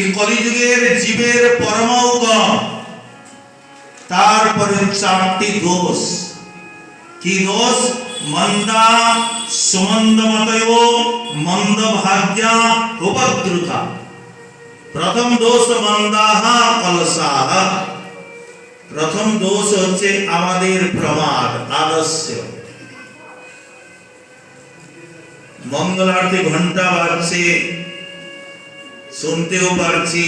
এই কলিযুগের জীবের পরমাউগম তারপরে চারটি দোষ। কি দোষ? মন্দা সুমন্দমতয় মন্দ ভাগ্যা উপদ্রুতা। প্রথম দোষ মন্দাহা অলসাহা প্রথম দোষ হচ্ছে আমাদের প্রমাদ আলস্য মঙ্গলার্থে ঘণ্টা বাজছে। শুনতেও পারছি,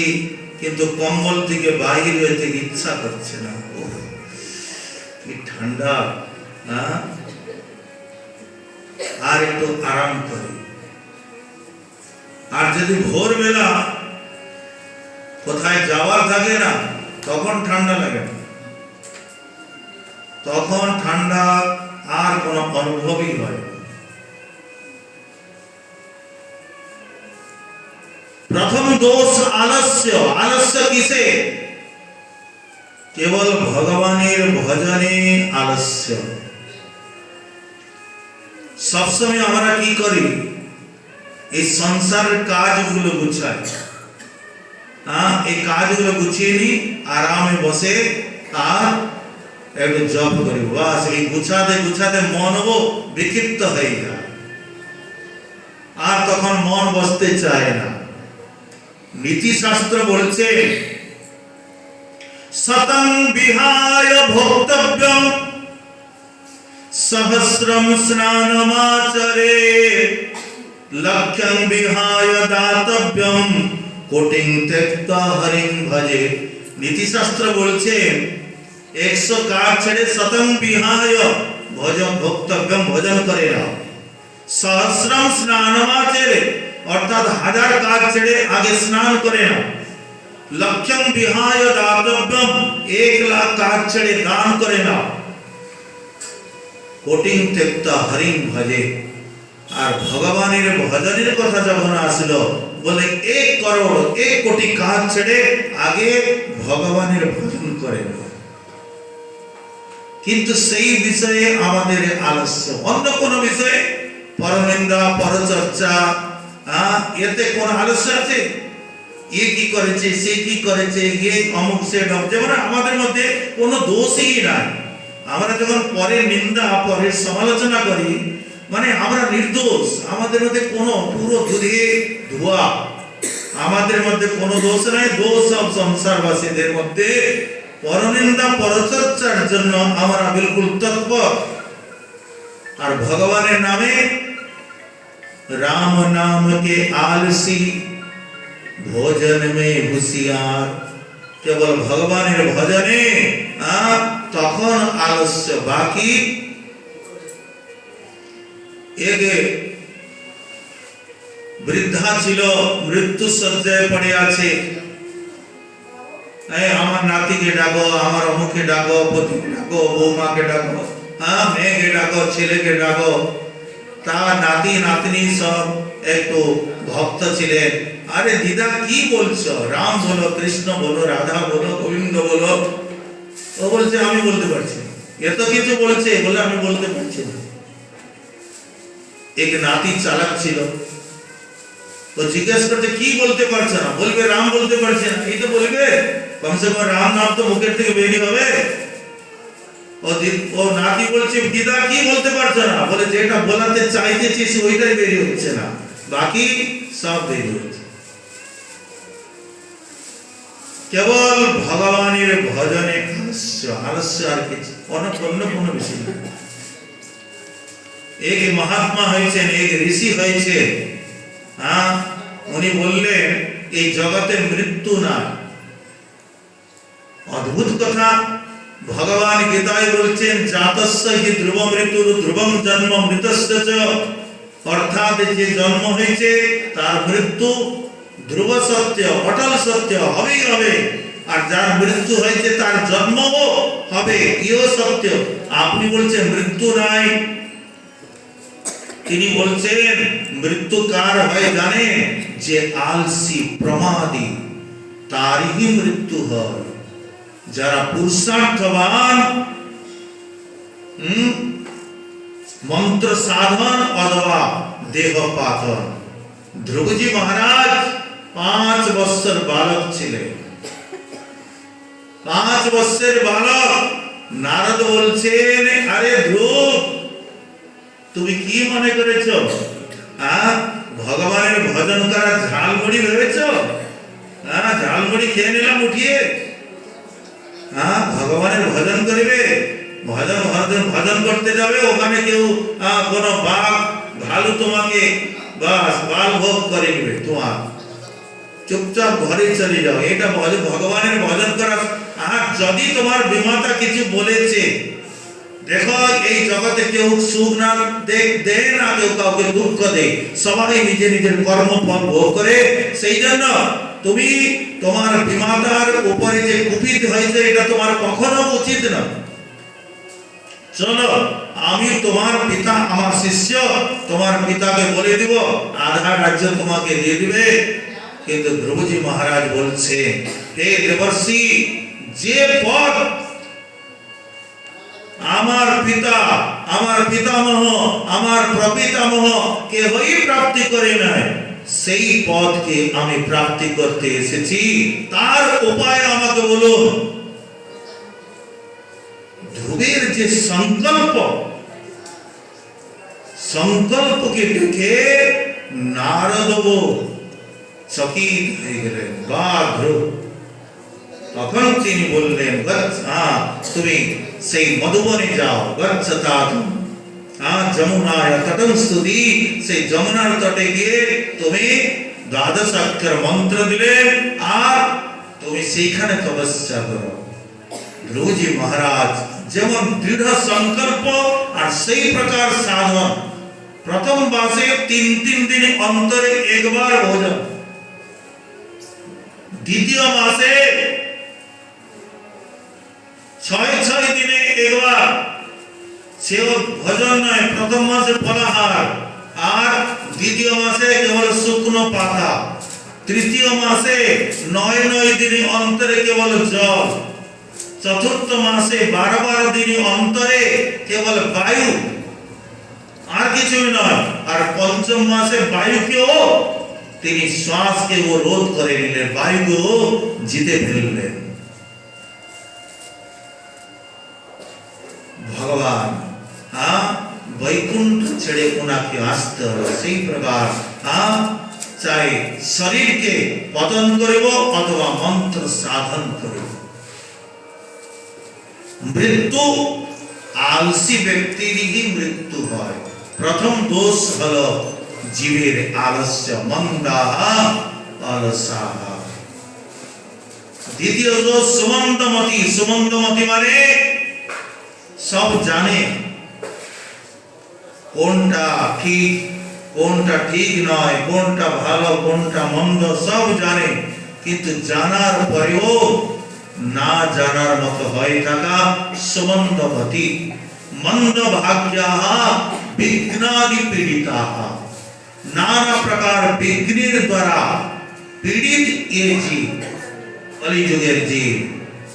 কিন্তু কম্বল থেকে বাহির হইতে ইচ্ছা করছে না কি ঠান্ডা? আর একটু আরাম করি আর যদি ভোরবেলা কোথায় যাওয়ার থাকে না, তখন ঠান্ডা লাগে না তখন ঠান্ডা আর কোনো অনুভবই হয়। প্রথম দোষ আলস্য। আলস্য কিসে? কেবল ভগবানের ভজনে আলস্য। সবসময় আমরা কি করি? এই সংসারের কাজগুলো গুছাই। হ্যাঁ এই কাজগুলো গুছিয়ে নি আরামে বসে আর একটু জপ করি। বাস, এই গুছাতে গুছাতে মনও বিক্ষিপ্ত হয়ে যায়। আর তখন মন বসতে চায় না। নীতিশাস্ত্র বলছে শতং বিহায় ভোক্তব্যম সহস্রম স্নানমাচরে লক্ষ্যং বিহায় দাতব্যম কোটিং ত্যক্তা হরিং ভজে। নীতিশাস্ত্র বলছে, একশো কাঠ ছেড়ে শতং বিহায় ভজন ভোক্তব্যম ভজন করে নাও। সহস্রম স্নানমাচরে অর্থাৎ হাজার কাজ ছেড়ে আগে স্নান করে নাও। লক্ষ্যং বিহায় দাতব্যম, এক লাখ কাজ ছেড়ে দান করে নাও। কোটিং তেক্তা হরিং ভজে। আর ভগবানের ভজনের কথা যখন আসলো, বলে এক করোড়, এক কোটি কাজ ছেড়ে আগে ভগবানের ভজন করে নাও। কিন্তু সেই বিষয়ে আমাদের আলস্য। অন্য কোন বিষয়ে পরনিন্দা, পরচর্চা এতে কোন আলস্য আছে? এ কি করেছে, সে কি করেছে এ অমুক, সে ডমুক। যেমন আমাদের মধ্যে কোনো দোষই নাই। আমরা যখন পরের নিন্দা, পরের সমালোচনা করি মানে আমরা নির্দোষ। আমাদের মধ্যে কোনো পুরো ধুয়ে ধোয়া। আমাদের মধ্যে কোনো দোষ নাই। দোষ সব সংসারবাসীদের মধ্যে। পরনিন্দা, পরচর্চার জন্য আমরা বিলকুল তৎপর। আর ভগবানের নামে राम नाम के आलसी ভোজন মে হুঁশিয়ার কেবল ভগবানের ভজনে আহ, তখন আলস্য বাকি এগে বৃদ্ধা ছিল মৃত্যু সজ্জায় পড়ে আছে এই আমার নাতিকে ডাকো আমার অমুকে ডাকো পতিকে ডাকো বৌমাকে ডাকো হ্যাঁ মেয়েকে ডাকো ছেলেকে ডাকো তার নাতি নাতনি সব একটু ভক্ত ছিলেন। আরে দিদা, কি বলছো? রাম বলো, কৃষ্ণ বলো, রাধা বলো, গোবিন্দ বলো। ও বলছে, আমি বলতে পারছি এত কিছু বলছে বলে আমি বলতে পারছি না। এক নাতি চালাক ছিল। তো জিজ্ঞেস করছে, কি বলতে পারছে না? বলবে, রাম বলতে পারছে না। এই তো বলবে, কমসে কম রাম নাম তো মুখের থেকে বেরিয়ে হবে। ও ও নাতি বলছে দিদা কি বলতে পারছ না? বলে, যেটা বলাতে চাইতেছিস ওইটাই বেরিয়ে হচ্ছে না। বাকি সব বেরিয়ে হচ্ছে কেবল ভগবানের ভজনে আলস্য আর কিছু অন্য অন্য কোনো বিষয় না। এক মহাত্মা হয়েছেন, এক ঋষি হয়েছে হ্যাঁ? উনি বললেন, এই জগতে মৃত্যু না অদ্ভুত কথা। ভগবান গীতায় বলছেন জাতস্য হি ধ্রুব মৃত্যুর ধ্রুবম জন্ম মৃতস্য চ অর্থাৎ যে জন্ম হয়েছে তার মৃত্যু ধ্রুব সত্য অটল সত্য হবেই হবে আর যার মৃত্যু হয়েছে তার জন্মও হবে ইও সত্য আপনি বলছেন মৃত্যু নাই তিনি বলছেন মৃত্যু কার হয় জানেন যে আলসি প্রমাদী তারই মৃত্যু হয় যারা পুরুষার্থবান মন্ত্র সাধন অথবা দেহ পাথন ধ্রুবজি মহারাজ পাঁচ বৎসর বালক ছিলেন। পাঁচ বৎসরের বালক, নারদ বলছেন, আরে ধ্রুব, তুমি কি মনে করেছ? হ্যাঁ ভগবানের ভজন করা ঝালমুড়ি ভেবেছ হ্যাঁ ঝালমুড়ি খেয়ে নিলাম, উঠিয়ে। হ্যাঁ ভগবানের ভজন করবে। ভজন ভজন ভজন করতে যাবে, ওখানে কেউ কোনো বাঘ, ভালু তোমাকে বাস, বাল ভোগ করে নেবে তোমার। চুপচাপ ঘরে চলে যাও। এটা ভগবানের ভজন করা। আর যদি তোমার বিমাতা কিছু বলেছে, দেখো, এই জগতে কেউ সুখ না দেখ দেয় না কেউ কাউকে দুঃখ দেয় সবাই নিজে নিজের কর্মফল ভোগ করে সেই জন্য তুমি তোমার বিমাতার উপরে যে কুপিত হয়েছে, এটা তোমার কখনো উচিত না। চলো, আমি তোমার পিতা, আমার শিষ্য, তোমার পিতাকে বলে দিব আধা রাজ্য তোমাকে দিয়ে দিবে। কিন্তু ধ্রুবজি মহারাজ বলছে, হে দেবর্ষি, যে পথ আমার পিতা, আমার পিতামহ, আমার প্রপিতামহ কেহই প্রাপ্তি করে নাই। সেই পথকে আমি প্রাপ্তি করতে এসেছি। তার উপায় আমাকে বলুন ধ্রুবের যে সংকল্প সংকল্পকে দেখে নারদ চকিত হয়ে গেলেন। বা ধ্রুব তখন তিনি বললেন "গচ্ছ, হ্যাঁ, তুমি সেই মধুবনে যাও। গচ্ছতা হ্যাঁ যমুনায় স্তুতি। সেই যমুনার তটে গিয়ে তুমি দ্বাদশ অক্ষর মন্ত্র দিলে, আর তুমি সেইখানে তপস্যা করো। মহারাজ, যেমন দৃঢ় সংকল্প আর সেই প্রকার সাধন, প্রথম মাসে তিন তিন দিন অন্তরে একবার ভোজন। দ্বিতীয় মাসে ছয় ছয় দিনে একবার সেও ভজন নয়, প্রথম মাসে ফলাহার আর দ্বিতীয় মাসে কেবল শুকনো পাতা। তৃতীয় মাসে নয় নয় দিনে অন্তরে কেবল জল। চতুর্থ মাসে বারো বারো দিনে অন্তরে কেবল বায়ু। আর কিছুই নয়, আর পঞ্চম মাসে বায়ুকেও তিনি শ্বাসকে ও রোধ করে নিলেন বায়ুকেও জিতে ফেললেন ভগবান ఆ వైకుంఠ ছেড়ে ওনাকে আসতে হবে সেই প্রকার আ চাই শরীরকে পতন করিব অথবা মন্ত্র সাধন করিব মৃত্যু আলসি ব্যক্তিরই মৃত্যু হয় প্রথম দোষ হলো জীবের আলস্য মন্দা অলসা দ্বিতীয় দোষ সুমন্ত মতি মানে সব জানে কোনটা ঠিক কোনটা ঠিক নয়, কোনটা ভালো, কোনটা মন্দ, সব জানে। কিন্তু জানার পরেও না জানার মতো হয়ে থাকা সুমন্দমতি মন্দ ভাগ্যা বিঘ্নাদি পীড়িতা নানা প্রকার বিঘ্নের দ্বারা পীড়িত এ জীব, কলিযুগের জীব।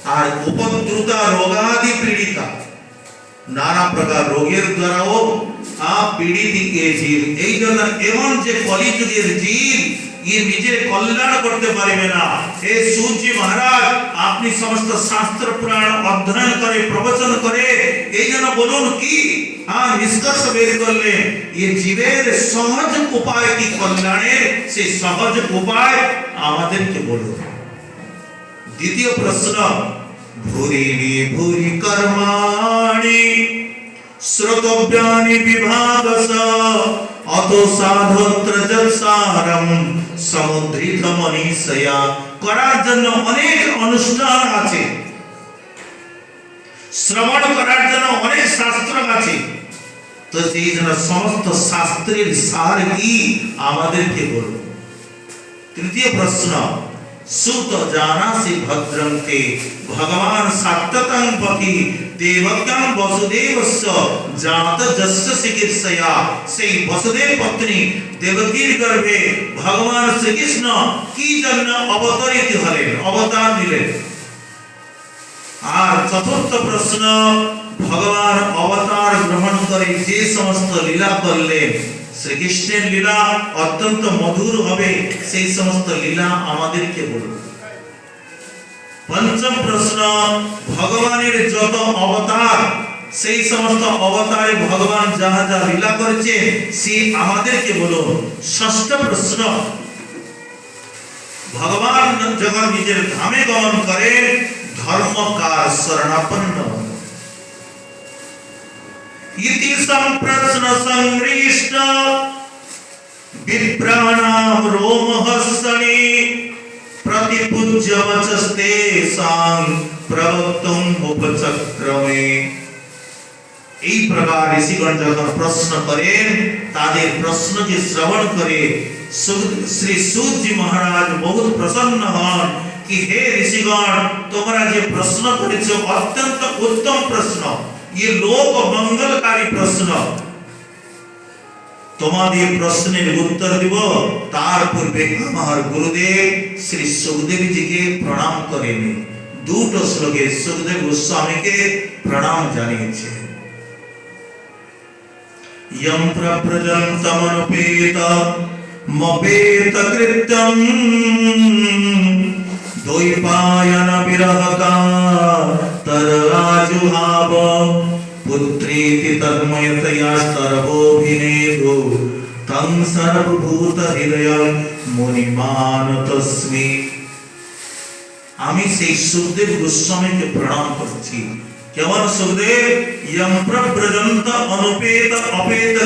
আর উপদ্রুতা রোগাদি পীড়িতা। নানা প্রকার রোগের দ্বারাও পীড়িত এই জন্য এমন যে কলিযুগের জীব নিজের কল্যাণ করতে পারবে না। হে সূর্য মহারাজ, আপনি সমস্ত শাস্ত্র পুরাণ অধ্যয়ন করে, প্রবচন করে, এই জন্য বলুন কি? হ্যাঁ নিষ্কর্ষ বের করলেন এ জীবের সহজ উপায় কি কল্যাণের সেই সহজ উপায় আমাদেরকে বলুন। দ্বিতীয় প্রশ্ন ভুরি ভুরি কর্মাণি শ্রোতব্যানি বিভাগস অত সাধত্র যৎসারম সমুদ্রিত মনীষয়া করার জন্য অনেক অনুষ্ঠান আছে শ্রবণ করার জন্য অনেক শাস্ত্র আছে তো সেই জন্য সমস্ত শাস্ত্রের সার কি আমাদেরকে বলুন তৃতীয় প্রশ্ন সুত জানাসি ভদ্রং তে ভগবান সত্যতং পথি দেবক্যং বসুদেবস্য জাত যস্য চিকিৎসয়া সেই বসুদেব পত্নী দেবকীর গর্ভে ভগবান শ্রীকৃষ্ণ কি জন্য অবতরিত হলেন অবতার নিলেন আর চতুর্থ প্রশ্ন ভগবান অবতার গ্রহণ করে যে সমস্ত লীলা করলেন শ্রীকৃষ্ণের লীলা অত্যন্ত মধুর হবে, সেই সমস্ত লীলা আমাদেরকে বলুন। পঞ্চম প্রশ্ন, ভগবানের যত অবতার, সেই সমস্ত অবতারে ভগবান যাহা যা লীলা করেছে, সে আমাদেরকে বলো ষষ্ঠ প্রশ্ন, ভগবান যখন নিজের ধামে গমন করে, ধর্মকার শরণাপন্ন হন। ইতি সম্প্রশ্ন সংহৃষ্ট বিপ্রাণাম রোমহর্ষণি প্রতিপূজ্য বচস্তে সাং প্রবক্তম উপচক্রমে এই প্রকার ঋষিগণ যখন প্রশ্ন করেন তাদের প্রশ্নকে শ্রবণ করে সু- শ্রী সূর্য মহারাজ বহুত প্রসন্ন হন কি হে ঋষিগণ তোমরা যে প্রশ্ন করেছ অত্যন্ত উত্তম প্রশ্ন ইয়ে লোক মঙ্গলকারী প্রশ্ন তোমাদের প্রশ্নের উত্তর দিব তার পূর্বে আমার গুরুদেব শ্রী সুখদেব জিকে প্রণাম করেন দুটো শ্লোকে সুখদেব গোস্বামীকে প্রণাম জানিয়েছে यं प्रव्रजन्तमनुपेत मपेत कृत्यं द्वैपायन विरहका तरराजुहाव पुत्रेति तन्मयतयास्तरवोऽभिनेदो तं सर्वभूतहृदयं मुनिमानतस्मि আমি সেই সুখদেব গোস্বামীকে প্রণাম করছি কেমন সুখদেব ইয়ম প্রব্রজন্ত অনুপেত অপেত